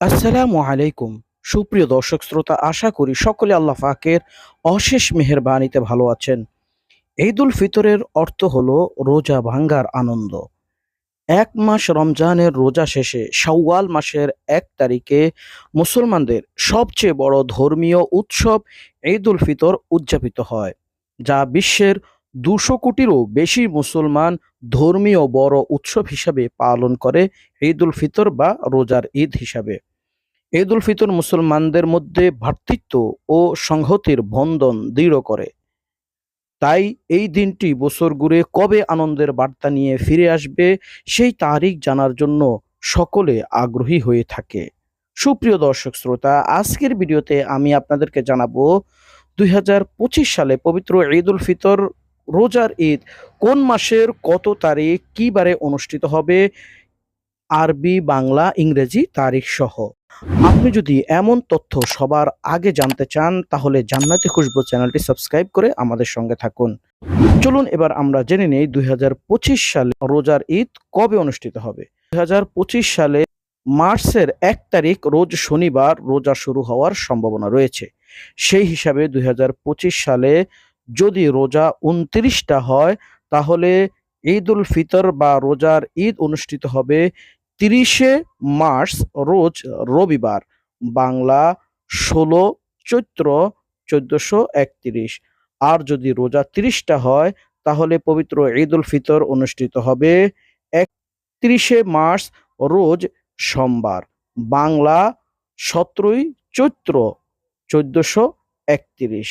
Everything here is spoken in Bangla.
আসসালামু আলাইকুম। সুপ্রিয় দর্শক শ্রোতা, আশা করি সকলে আল্লাহ পাকের অশেষ মেহেরবানিতে ভালো আছেন। ঈদ উল ফিতরের অর্থ হলো রোজা ভাঙ্গার আনন্দ। এক মাস রমজানের রোজা শেষে শাওয়াল মাসের এক তারিখে মুসলমানদের সবচেয়ে বড় ধর্মীয় উৎসব ঈদ উল ফিতর উদযাপিত হয়, যা বিশ্বের দুশো কোটিরও বেশি মুসলমান ধর্মীয় বড় উৎসব হিসাবে পালন করে ঈদ উল ফিতর বা রোজার ঈদ হিসাবে। ঈদ উল ফিতর মুসলমানদের মধ্যে ভ্রাতৃত্ব ও সংহতির বন্ধন দৃঢ় করে। তাই এই দিনটি বছর ঘুরে কবে আনন্দের বার্তা নিয়ে ফিরে আসবে সেই তারিখ জানার জন্য সকলে আগ্রহী হয়ে থাকে। সুপ্রিয় দর্শক শ্রোতা, আজকের ভিডিওতে আমি আপনাদেরকে জানাব দুই হাজার পঁচিশ সালে পবিত্র ঈদ উল ফিতর রোজার ঈদ কোন মাসের কত তারিখ কী বারে অনুষ্ঠিত হবে আরবি, বাংলা, ইংরেজি তারিখ সহ। আপনি যদি এমন তথ্য সবার আগে জানতে চান, তাহলে জান্নাতি খুশবু চ্যানেলটি সাবস্ক্রাইব করে আমাদের সঙ্গে থাকুন। চলুন এবার আমরা জেনে নেই দুই হাজার পঁচিশ সালে রোজার ঈদ কবে অনুষ্ঠিত হবে। দু হাজার পঁচিশ সালে মার্চের এক তারিখ রোজ শনিবার রোজা শুরু হওয়ার সম্ভাবনা রয়েছে। সেই হিসাবে দুই হাজার পঁচিশ সালে যদি রোজা উনত্রিশটা হয়, তাহলে ঈদ উল ফিতর বা রোজার ঈদ অনুষ্ঠিত হবে তিরিশে মার্চ রোজ রবিবার, বাংলা ষোলো চৈত্র চোদ্দশো একত্রিশ। আর যদি রোজা তিরিশটা হয়, তাহলে পবিত্র ঈদ উল ফিতর অনুষ্ঠিত হবে একত্রিশে মার্চ রোজ সোমবার, বাংলা সতেরোই চৈত্র চোদ্দশো একত্রিশ।